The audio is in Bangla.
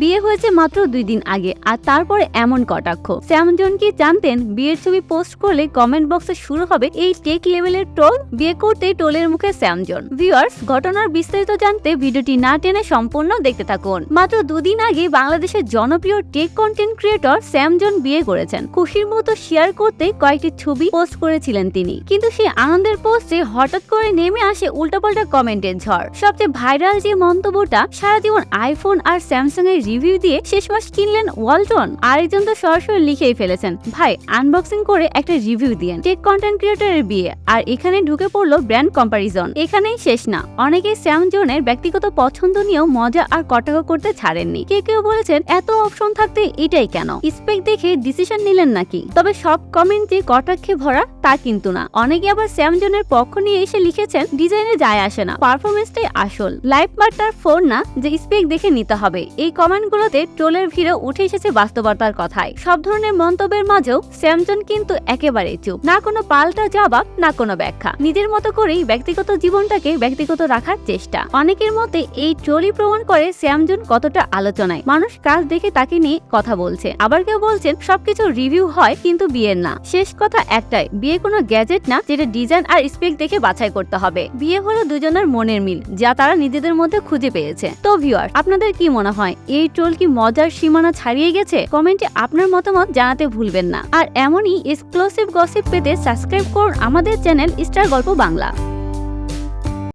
বিয়ে হয়েছে মাত্র দুই দিন আগে, আর তারপরে এমন কটাক্ষ। স্যামজন কি জানতেন বিয়ের ছবি পোস্ট করলে কমেন্ট বক্সে শুরু হবে এই টেক লেভেলের টোল বিয়ে করতে টোলের মুখে স্যামজন ভিউয়ার্স ঘটনার বিস্তারিত জানতে ভিডিওটি না টেনে সম্পূর্ণ দেখতে থাকুন। মাত্র দুদিন আগে বাংলাদেশের জনপ্রিয় টেক কন্টেন্ট ক্রিয়েটর স্যামজন বিয়ে করেছেন। খুশির মতো শেয়ার করতে কয়েকটি ছবি পোস্ট করেছিলেন তিনি। কিন্তু সেই আনন্দের পোস্টে হঠাৎ করে নেমে আসে উল্টাপাল্টা কমেন্টের ঝড়। সবচেয়ে ভাইরাল যে মন্তব্যটা সারা জীবন আইফোন আর স্যামসাং এর রিভিউ দিয়ে শেষ মাস কিনলেন ওয়ালটন। আরেকজন তো সরাসরি লিখেই ফেলেছেন, ভাই আনবক্সিং করে একটা রিভিউ দিয়েন। টেক কন্টেন্ট ক্রিয়েটরের বিয়ে। আর এখানে ঢুকে পড়ল ব্র্যান্ড কম্পারিজন এখানেই শেষ না। অনেকেই স্যামজনের ব্যক্তিগত পছন্দ নিয়েও মজা আর কটাক্ষ করতে ছাড়েননি। কে কেউ বলেছেন, এত অপশন থাকতে এটাই কেন? স্পেক দেখে ডিসিশন নিলেন নাকি? তবে সব কমেন্ট কটাক্ষে ভরা তা কিন্তু না। অনেকে আবার স্যামজনের পক্ষ নিয়ে এসে লিখেছেন, ডিজাইনে যায় আসে না। পারফরমেন্সটাই আসল। লাইফ বাট্টার ফোন না, যে স্পেক দেখে নিতে হবে। এই কমেন্টগুলোতে ট্রোলের ভিড়ে উঠে এসেছে বাস্তবতার কথায়। সব ধরনের মন্তব্যের মাঝেও স্যামসন কিন্তু একেবারে চুপ। না কোনো পাল্টা জবাব, না কোনো ব্যাখ্যা। নিজের মতো করেই ব্যক্তিগত জীবনটাকে ব্যক্তিগত রাখার চেষ্টা। অনেকের মতে এই ট্রোলই প্রমাণ করে স্যামজন কতটা আলোচনায়। মানুষ কাজ দেখে তাকে নিয়ে কথা বলছে। আবার কেউ বলছেন, সবকিছু রিভিউ হয়, কিন্তু বিয়ের না। শেষ কথা একটাই, বিয়ে কোনো গ্যাজেট না যেটা ডিজাইন আর স্পেক দেখে বাছাই করতে হবে। বিয়ে হলো দুজনের মনের মিল, যা তারা নিজেদের মধ্যে খুঁজে পেয়েছে। তো ভিউয়ার আপনাদের কি মনে হয়, এই ট্রোল কি মজার সীমানা ছাড়িয়ে গেছে? কমেন্টে আপনার মতামত জানাতে ভুলবেন না। আর এমনই এক্সক্লুসিভ গসিপ পেতে সাবস্ক্রাইব করুন আমাদের চ্যানেল স্টার গল্প বাংলা